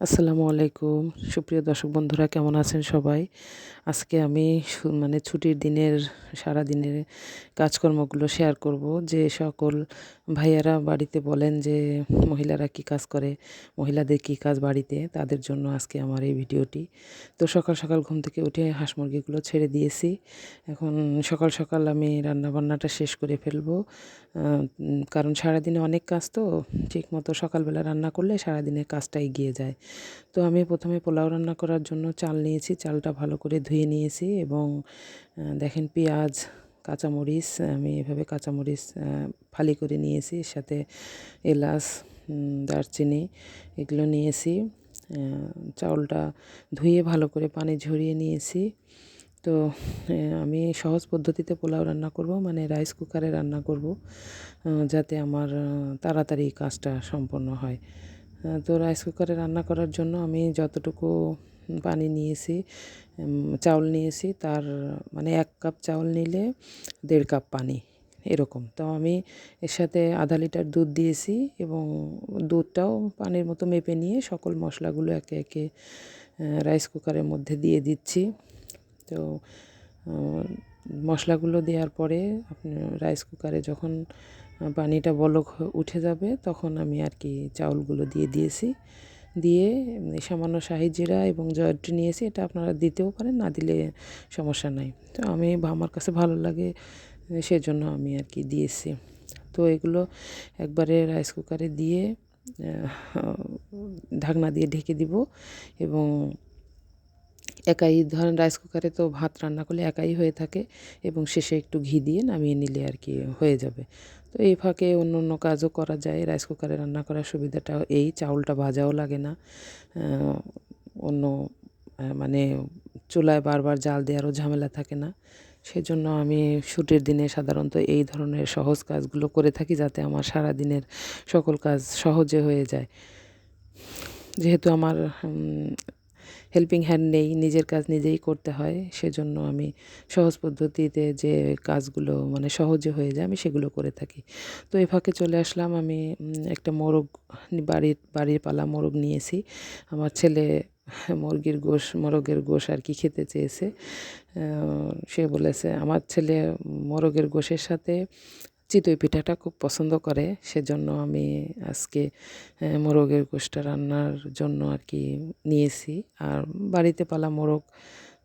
আসসালামু আলাইকুম। সুপ্রিয় দর্শক বন্ধুরা, কেমন আছেন সবাই? আজকে আমি মানে ছুটির দিনের সারা দিনের কাজকর্মগুলো শেয়ার করব যে সকল ভাইয়ারা বাড়িতে বলেন যে মহিলারা কি কাজ করে, মহিলাদের কি কাজ বাড়িতে, তাদের জন্য আজকে আমার এই ভিডিওটি। তো সকাল সকাল ঘুম থেকে উঠে হাঁস মুরগিগুলো ছেড়ে দিয়েছি। এখন সকাল সকাল আমি রান্নাবান্নাটা শেষ করে ফেলব। কারণ সারাদিনে অনেক কাজ তো ঠিক মতো সকালবেলা রান্না করলে সারাদিনের কাজটা এগিয়ে যায়। তো আমি প্রথমে পোলাও রান্না করার জন্য চাল নিয়েছি, চালটা ভালো করে ধুয়ে নিয়েছি এবং দেখেন পেঁয়াজ, কাঁচামরিচ, আমি এভাবে কাঁচামরিচ ফালি করে নিয়েছি, এর সাথে এলাচ দারচিনি এগুলো নিয়েছি চাউলটা ধুয়ে ভালো করে পানি ঝরিয়ে নিয়েছি। তো আমি সহজ পদ্ধতিতে পোলাও রান্না করব মানে রাইস কুকারে রান্না করব যাতে আমার তাড়াতাড়ি কাজটা সম্পন্ন হয়। তো রাইস কুকারে রান্না করার জন্য আমি যতটুকু পানি নিয়েছি চাউল নিয়েছি, তার মানে এক কাপ চাউল নিলে দেড় কাপ পানি, এরকম। তো আমি এর সাথে আধা লিটার দুধ দিয়েছি এবং দুধটাও পানির মতো মেপে নিয়ে সকল মশলাগুলো একে একে রাইস কুকারের মধ্যে দিয়ে দিচ্ছি। তো মশলাগুলো দেওয়ার পরে আপনি রাইস কুকারে যখন পানিটা বলক উঠে যাবে, তখন আমি আর কি চাউলগুলো দিয়ে দিয়েছি। দিয়ে সামান্য জিরা এবং জয়ত্রী নিয়েছি, এটা আপনারা দিতেও পারেন, না দিলে সমস্যা নাই। তো আমি, আমার কাছে ভালো লাগে, সেজন্য আমি আর কি দিয়েছি। তো এগুলো একবারে রাইস কুকারে দিয়ে ঢাকনা দিয়ে ঢেকে দিব এবং একাই, ধরেন রাইস কুকারে তো ভাত রান্না করলে একাই হয়ে থাকে এবং শেষে একটু ঘি দিয়ে নামিয়ে নিলে আর কি হয়ে যাবে। তো এই ফাঁকে অন্য অন্য কাজও করা যায় রাইস কুকারে রান্না করার সুবিধাটা এই, চাউলটা ভাজাও লাগে না। অন্য মানে চুলায় বারবার জাল দেওয়ারও ঝামেলা থাকে না। সেজন্য আমি ছুটির দিনে সাধারণত এই ধরনের সহজ কাজগুলো করে থাকি যাতে আমার সারা দিনের সকল কাজ সহজে হয়ে যায়। যেহেতু আমার হেল্পিং হ্যান্ড নেই, নিজের কাজ নিজেই করতে হয়, সেজন্য আমি সহজ পদ্ধতিতে যে কাজগুলো মানে সহজে হয়ে যায় আমি সেগুলো করে থাকি। তো এ ফাঁকে চলে আসলাম, আমি একটা মোরগ বাড়ির বাড়ির পালা মোরগ নিয়েছি। আমার ছেলে মুরগির গোশ, মোরগের গোশ আর কি খেতে চেয়েছে। সে বলেছে, আমার ছেলে মোরগের গোশের সাথে চিতই পিঠাটা খুব পছন্দ করে, সেজন্য আমি আজকে মোরগের গোশটা রান্নার জন্য আর কি নিয়েছি। আর বাড়িতে পালা মোরগ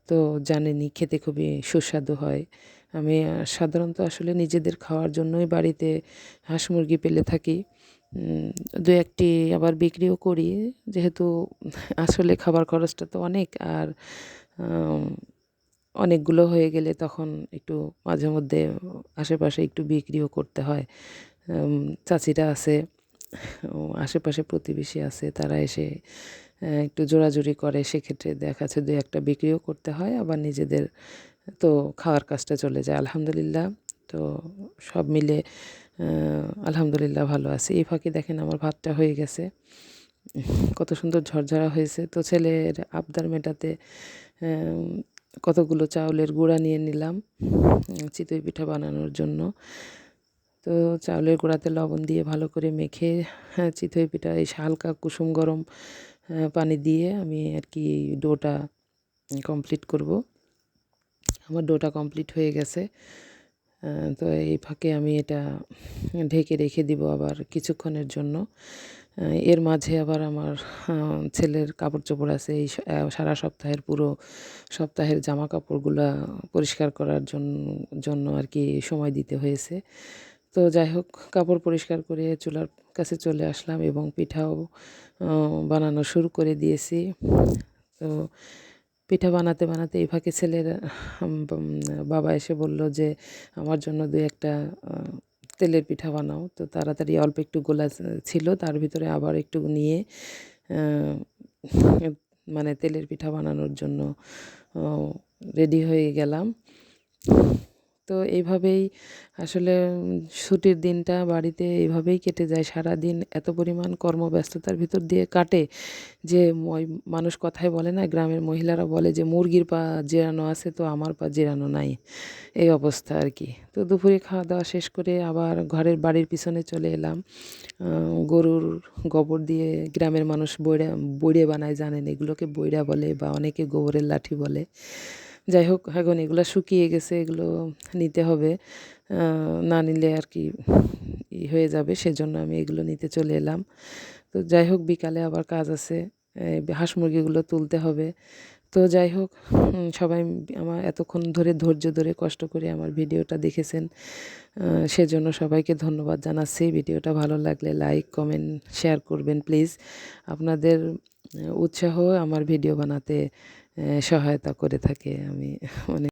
তো জানেনই, খেতে খুবই সুস্বাদু হয়। আমি সাধারণত আসলে নিজেদের খাওয়ার জন্যই বাড়িতে হাঁস মুরগি পেলে থাকি। দু একটি আবার বিক্রিও করি, যেহেতু আসলে খাবার খরচটা তো অনেক। আর অনেকগুলো হয়ে গেলে তখন একটু মাঝে মধ্যে আশেপাশে একটু বিক্রিও করতে হয়। চাচিরা আছে আশেপাশে প্রতিবেশী আছে, তারা এসে একটু জোরাজুরি করে। সেক্ষেত্রে দেখা যাচ্ছে দু একটা বিক্রিও করতে হয়, আবার নিজেদের, তো খাওয়ার কাজটা চলে যায়। আলহামদুলিল্লাহ, তো সব মিলে আলহামদুলিল্লাহ ভালো আছে। এই ফাঁকে দেখেন আমার ভাতটা হয়ে গেছে। কত সুন্দর ঝরঝরা হয়েছে। তো ছেলের আবদার মেটাতে কতগুলো চাউলের গুঁড়া নিয়ে নিলাম চিতই পিঠা বানানোর জন্য। তো চাউলের গুঁড়াতে লবণ দিয়ে ভালো করে মেখে হ্যাঁ চিতই পিঠা, এই হালকা কুসুম গরম পানি দিয়ে আমি আর কি ডোটা কমপ্লিট করব। আমার ডোটা কমপ্লিট হয়ে গেছে তো এই ফাঁকে আমি এটা ঢেকে রেখে দিব আবার কিছুক্ষণের জন্য। এর মাঝে আবার আমার ছেলের কাপড় চোপড় আছে। এই সারা সপ্তাহের পুরো সপ্তাহের জামা কাপড়গুলা পরিষ্কার করার জন্য জন্য আর কি সময় দিতে হয়েছে। তো যাই হোক, কাপড় পরিষ্কার করে চুলার কাছে চলে আসলাম এবং পিঠাও বানানো শুরু করে দিয়েছি। তো পিঠা বানাতে বানাতে এই ফাঁকে ছেলের বাবা এসে বলল যে, আমার জন্য দু একটা তেলের পিঠা বানাও। তো তাড়াতাড়ি অল্প একটু গোলা ছিল, তার ভিতরে আবার একটু নিয়ে মানে তেলের পিঠা বানানোর জন্য রেডি হয়ে গেলাম। তো এইভাবেই আসলে ছুটির দিনটা বাড়িতে এইভাবেই কেটে যায়। সারা দিন এত পরিমাণ কর্মব্যস্ততার ভিতর দিয়ে কাটে যে মানুষ কথায় বলে না, গ্রামের মহিলারা বলে যে, মুরগির পা জেরানো আছে তো আমার পা জেরানো নাই। এই অবস্থা আর কি। তো দুপুরে খাওয়া দাওয়া শেষ করে আবার ঘরের বাড়ির পিছনে চলে এলাম। গরুর গোবর দিয়ে গ্রামের মানুষ বইড়া, বইড়ে বানায় জানেন, এগুলোকে বইড়া বলে বা অনেকে গোবরের লাঠি বলে। যাই হোক এখন এগুলো শুকিয়ে গেছে, এগুলো নিতে হবে। না নিলে আর কি ই হয়ে যাবে, সেজন্য আমি এগুলো নিতে চলে এলাম। তো যাই হোক, বিকালে আবার কাজ আছে হাঁস মুরগিগুলো তুলতে হবে। তো যাই হোক সবাই আমার এতক্ষণ ধরে ধৈর্য ধরে কষ্ট করে আমার ভিডিওটা দেখেছেন সেজন্য সবাইকে ধন্যবাদ জানাচ্ছি। ভিডিওটা ভালো লাগলে লাইক, কমেন্ট, শেয়ার করবেন, প্লিজ। আপনাদের উৎসাহ আমার ভিডিও বানাতে সহায়তা করে থাকে আমি মানে